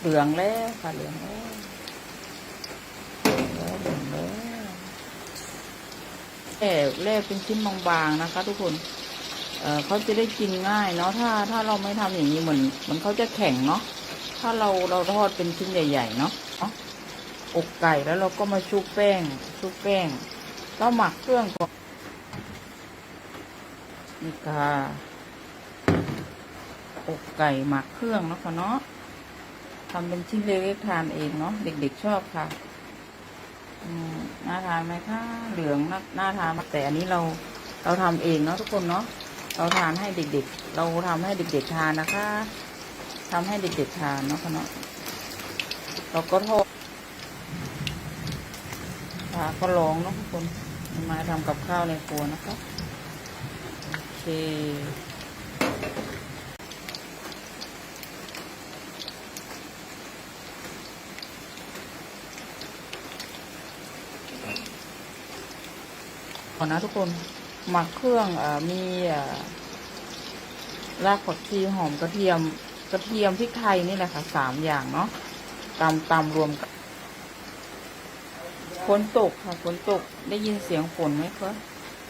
เหลืองแล้วค่ะเหลืองแล้วเหลืองแล้วเหลืองแล้วแล่แล่เป็นชิ้นบางๆนะคะ ทุกคน เอ่อเขาจะได้กินง่ายเนาะถ้าถ้าเราไม่ทำอย่างนี้เหมือนมือนเขาจะแข็งเนาะถ้าเราเราทอดเป็นชิ้นใหญ่ๆเนาะอกไก่แล้วเราก็มาชุบแป้ง ชุบแป้งแล้วหมักเครื่องก่อนนี่ค่ะอกไก่หมักเครื่องเนาะค่ะเนาะ ทำเป็นชิ้นเล็กๆทานเองเนาะเด็กๆชอบค่ะอน่าทานไหมคะเหลืองน่าน่าทานแต่อันนี้เราเราทำเองเนาะทุกคนเนาะเราทานให้เด็กๆ เราทำให้เด็กๆทานนะคะทำให้เด็กๆทานเนาะคะเนาะเราก็ทอดปลาก็ลองเนาะทุกคนมาทำกับข้าวในครัวนะคะโอเค ก่อนนะทุกคนหมักเครื่องอมีรากผักชีหอมกระเทียมกระเทียมพริกไทยนี่แหละค่ะสามอย่างเนาะตำตำรวมกันฝนตกค่ะฝนตกได้ยินเสียงฝนไหมคะ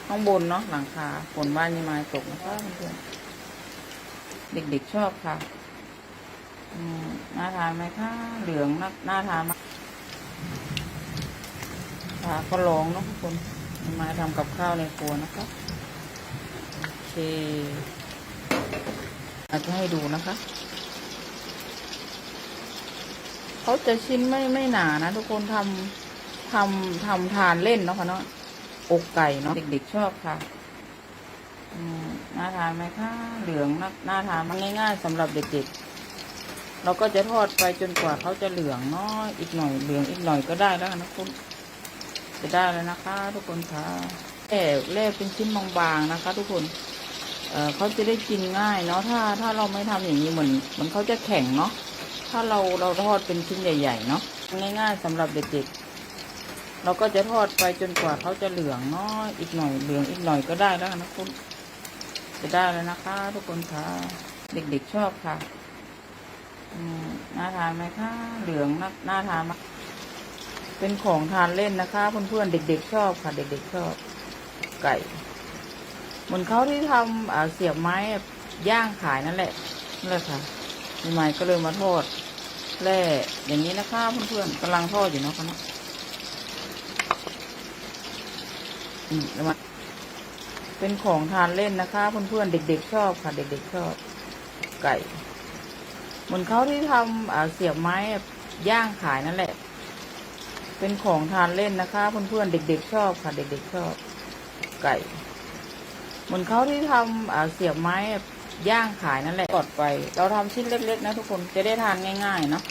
ข้างบนเนาะหลังคาฝนบ้านยี่ไม้ตกนะคะเพื่อนเด็กๆชอบค่ะอืมน่าทานไหมคะเหลืองน่าน่าทานมากค่ะก็ลองเนาะทุกคน มาทำกับข้าวในครัวนะคะโอเคอาจจะให้ดูนะคะเขาจะชิ้นไม่ไม่หนานะทุกคนทำทำทำทานเล่นเนาะค่ะเนาะอกไก่เนาะเด็กๆชอบค่ะน่าทานไหมคะเหลืองน่าน่าทานมันง่าย ๆสำหรับเด็กๆ เราก็จะทอดไปจนกว่าเขาจะเหลืองเนาะอีกหน่อยเหลืองอีกหน่อยก็ได้แล้วนะคุณ จะได้แล้วนะคะ ทุกคนค่ะแล่แล่เป็นชิ้นบางๆนะคะ ทุกคนเเขาจะได้กินง่ายเนาะถ้าถ้าเราไม่ทำอย่างนี้เหมือนเหมือนเขาจะแข็งเนาะถ้าเราเราทอดเป็นชิ้นใหญ่ ๆ เนาะง่ายๆสำหรับเด็กๆเราก็จะทอดไปจนกว่าเขาจะเหลืองเนาะอีกหน่อยเหลืองอีกหน่อยก็ได้แล้วนะคุณจะได้แล้วนะคะ ทุกคนค่ะเด็กๆชอบค่ะน่าทานไหมคะเหลืองน่าน่าทานมาก เป็นของทานเล่นนะคะ เพื่อนๆเด็ก ๆ ชอบค่ะ เด็ก ๆ ชอบไก่ เหมือนเขาที่ทำเสียบไม้ย่างขายนั่นแหละนั่นแหละค่ะใหม่ๆก็เลยมาทอดแร่อย่างนี้นะคะเพื่อนๆกำลังทอดอยู่เนาะคะเนาะอืมมาเป็นของทานเล่นนะคะ เพื่อนๆเด็ก ๆ ชอบค่ะ เด็ก ๆ ชอบไก่ เหมือนเขาที่ทำเสียบไม้ย่างขายนั่นแหละ เป็นของทานเล่นนะคะ เพื่อนๆเด็ก ๆ ชอบค่ะ เด็ก ๆ ชอบไก่ เหมือนเขาที่ทำเสียบไม้ย่างขายนั่นแหละกดไป เราทำชิ้นเล็ก ๆ นะทุกคนจะได้ทานง่ายๆเนาะ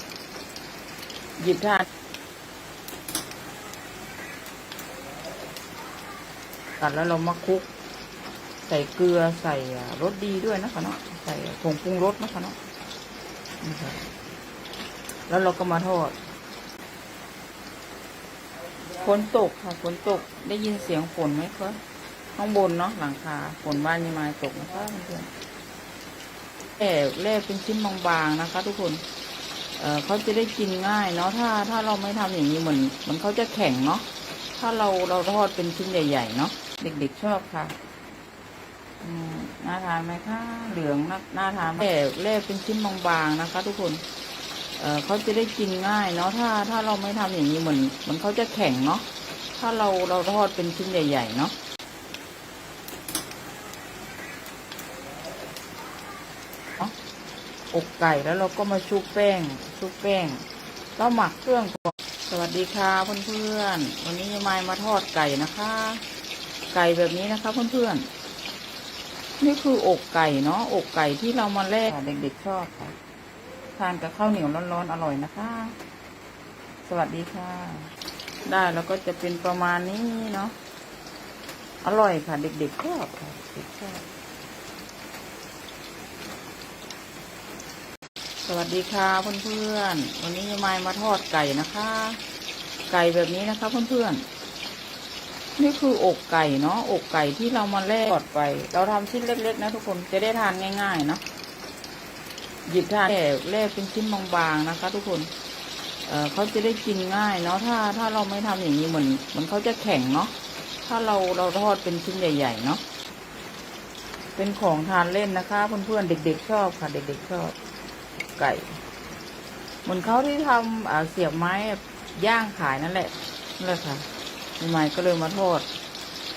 หยิบทานกันแล้วเรามาคลุก ใส่เกลือใส่รสดีด้วยนะคะเนาะใส่ผงปรุงรสนะคะเนาะแล้วเราก็มาทอด ฝนตกค่ะฝนตกได้ยินเสียงฝนไหมคะข้างบนเนาะหลังคาฝนบ้านยี่ไม้ตกนะคะเพื่อนแล่แล่เป็นชิ้นบางๆนะคะ ทุกคน เอ่อเขาจะได้กินง่ายเนาะถ้าถ้าเราไม่ทำอย่างนี้เหมือนมือนเขาจะแข็งเนาะถ้าเราเราทอดเป็นชิ้นใหญ่ๆเนาะเด็กๆชอบค่ะน่าทานไหมคะเหลืองน่าน่าทานมแล่แล่เป็นชิ้นบางๆนะคะ ทุกคน เเขาจะได้กินง่ายเนาะถ้าถ้าเราไม่ทำอย่างนี้เหมือนมือนเขาจะแข็งเนาะถ้าเราเราทอดเป็นชิ้นใหญ่ ๆ เนาะอกไก่แล้วเราก็มาชุบแป้ง ชุบแป้งแล้วหมักเครื่องก่อนสวัสดีค่ะเพื่อนๆวันนี้ยมายมาทอดไก่นะคะ ไก่แบบนี้นะคะเพื่อนๆนี่คืออกไก่เนาะอกไก่ที่เรามาแล่เด็กๆชอบค่ะ ทานกับข้าวเหนียวร้อนๆอร่อยนะคะ สวัสดีค่ะ ได้แล้วก็จะเป็นประมาณนี้เนาะอร่อยค่ะ เด็กๆชอบค่ะเด็กชอบสวัสดีค่ะเพื่อนๆ วันนี้ยายมายมาทอดไก่นะคะ ไก่แบบนี้นะคะเพื่อนๆ นี่คืออกไก่เนาะ อกไก่ที่เรามาแล่ทอดไป เราทำชิ้นเล็ก ๆ นะทุกคน จะได้ทานง่ายๆเนาะ หยิบทานแล่แล่เป็นชิ้นบางๆนะคะ ทุกคน เอ่อเขาจะได้กินง่ายเนาะถ้าถ้าเราไม่ทำอย่างนี้เหมือนเหมือนเขาจะแข็งเนาะถ้าเราเราทอดเป็นชิ้นใหญ่ ๆ เนาะเป็นของทานเล่นนะคะ เพื่อนๆเด็ก ๆ ชอบค่ะ เด็กๆชอบไก่ เหมือนเขาที่ทำอ่าเสียบไม้ย่างขายนั่นแหละนั่นแหละค่ะใหม่ๆก็เลยมาทอด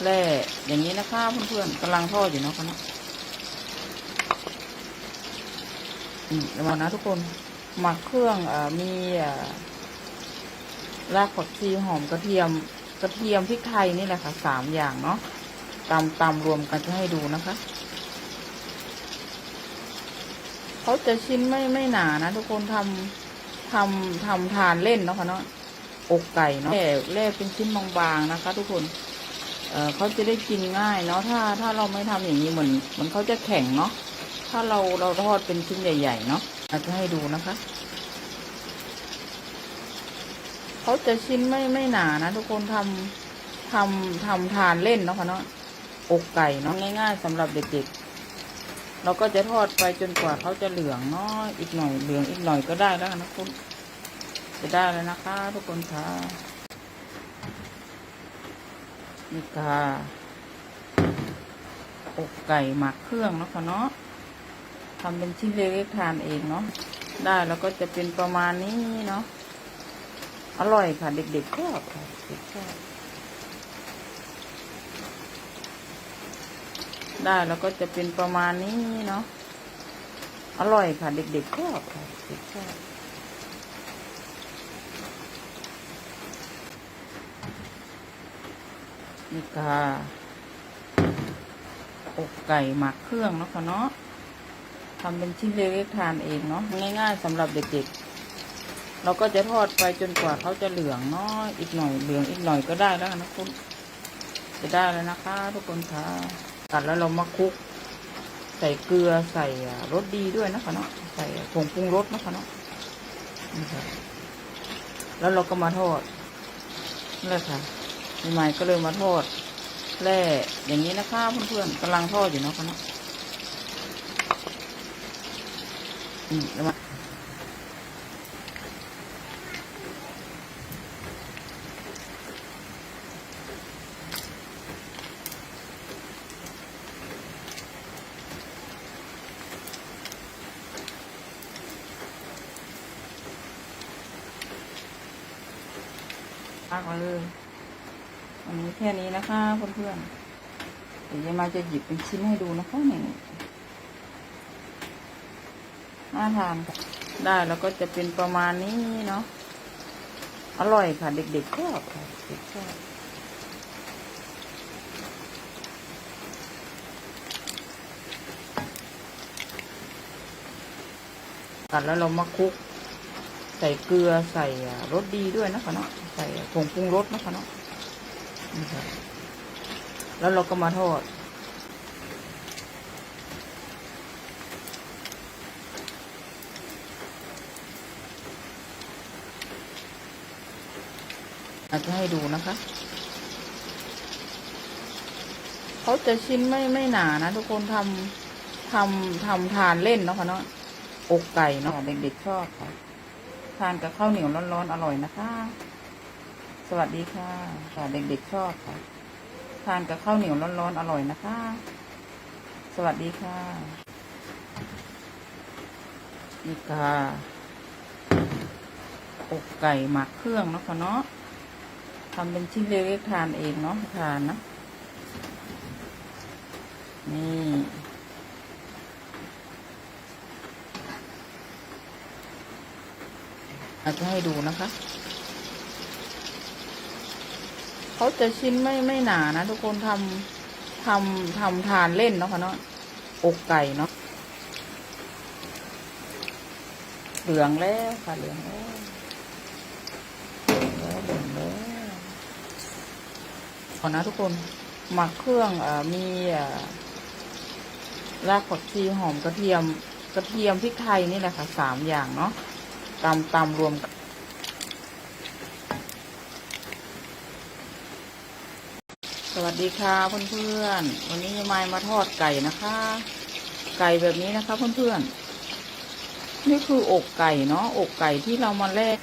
แร่อย่างนี้นะคะเพื่อนๆกำลังทอดอยู่เนาะคะเนาะ อืมแล้วมานะทุกคน หมักเครื่องอมีรากผักชีหอมกระเทียมกระเทียมพริกไทยนี่แหละค่ะสามอย่างเนาะตำตำรวมกันจะให้ดูนะคะเขาจะชิ้นไม่ไม่หนานะทุกคนทำทำทำทานเล่นเนาะค่ะเนาะอกไก่เนาะแล่แล่เป็นชิ้นบางๆนะคะ ทุกคนเอ่อเขาจะได้กินง่ายเนาะถ้าถ้าเราไม่ทำอย่างนี้เหมือนเหมือนเขาจะแข็งเนาะ ถ้าเราเราทอดเป็นชิ้นใหญ่ ๆ เนาะอาจจะให้ดูนะคะเขาจะชิ้นไม่ไม่หนานะ ทุกคนทำทำทำทานเล่นเนาะค่ะเนาะอกไก่เนาะง่าย ๆสำหรับเด็กๆเราก็จะทอดไปจนกว่าเขาจะเหลืองเนาะอีกหน่อยเหลืองอีกหน่อยก็ได้แล้วนะคุณจะได้แล้วนะคะ ทุกคนค่ะนี่ค่ะอกไก่หมักเครื่องเนาะค่ะเนาะ ทำเป็นชิ้นเล็กๆทานเองเนาะได้แล้วก็จะเป็นประมาณนี้เนาะอร่อยค่ะ เด็กๆชอบค่ะเด็กชอบได้แล้วก็จะเป็นประมาณนี้เนาะอร่อยค่ะ เด็กๆชอบค่ะเด็กชอบนี่ค่ะอกไก่หมักเครื่องเนาะค่ะเนาะ ทำเป็นชิ้นเล็กๆทานเองเนาะง่ายๆสำหรับเด็กๆ เราก็จะทอดไปจนกว่าเขาจะเหลืองเนาะอีกหน่อยเหลืองอีกหน่อยก็ได้แล้วนะคุณจะได้แล้วนะคะ ทุกคนค่ะตัดแล้วเรามาคลุก ใส่เกลือใส่รสดีด้วยนะคะเนาะใส่ผงปรุงรสนะคะเนาะนี่ค่ะแล้วเราก็มาทอดนี่แหละค่ะใหม่ๆก็เลยมาทอดแร่อย่างนี้นะคะเพื่อนๆกำลังทอดอยู่เนาะคะเนาะ อืมแล้วมาพักเลยอันนี้แค่นี้นะคะเพื่อนๆเดี๋ยวมาจะหยิบเป็นชิ้นให้ดูนะคะนี่ น่าทานค่ะได้แล้วก็จะเป็นประมาณนี้เนาะอร่อยค่ะ เด็กๆชอบค่ะเด็กชอบตัดแล้วเรามาคลุก ใส่เกลือใส่รสดีด้วยนะคะเนาะใส่ผงปรุงรสนะคะเนาะนี่ค่ะแล้วเราก็มาทอด อาจจะให้ดูนะคะ เขาจะชิ้นไม่ไม่หนานะ ทุกคนทำทำทำทานเล่นเนาะค่ะเนาะอกไก่เนาะเด็กๆชอบค่ะทานกับข้าวเหนียวร้อนๆอร่อยนะคะ สวัสดีค่ะค่ะเด็กๆชอบค่ะทานกับข้าวเหนียวร้อนๆอร่อยนะคะ สวัสดีค่ะนี่ค่ะอกไก่หมักเครื่องเนาะค่ะเนาะ ทำเป็นชิ้นเล็กๆทานเองเนาะทานนะนี่อาจจะให้ดูนะคะ เขาจะชิ้นไม่ไม่หนานะ ทุกคนทำทำทำทานเล่นเนาะค่ะเนาะอกไก่เนาะเหลืองแล้วค่ะเหลืองแล้วเหลืองแล้วเหลืองแล้ว ก่อนนะทุกคนหมักเครื่องอมีรากผักชีหอมกระเทียมกระเทียมพริกไทยนี่แหละค่ะสามอย่างเนาะตำตำรวมสวัสดีค่ะเพื่อนๆวันนี้มายมาทอดไก่นะคะ ไก่แบบนี้นะคะเพื่อนๆนี่คืออกไก่เนาะอกไก่ที่เรามาแลก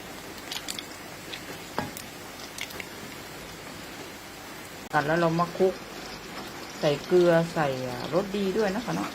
กันแล้วเรามาคลุก ใส่เกลือใส่รสดีด้วยนะคะเนาะ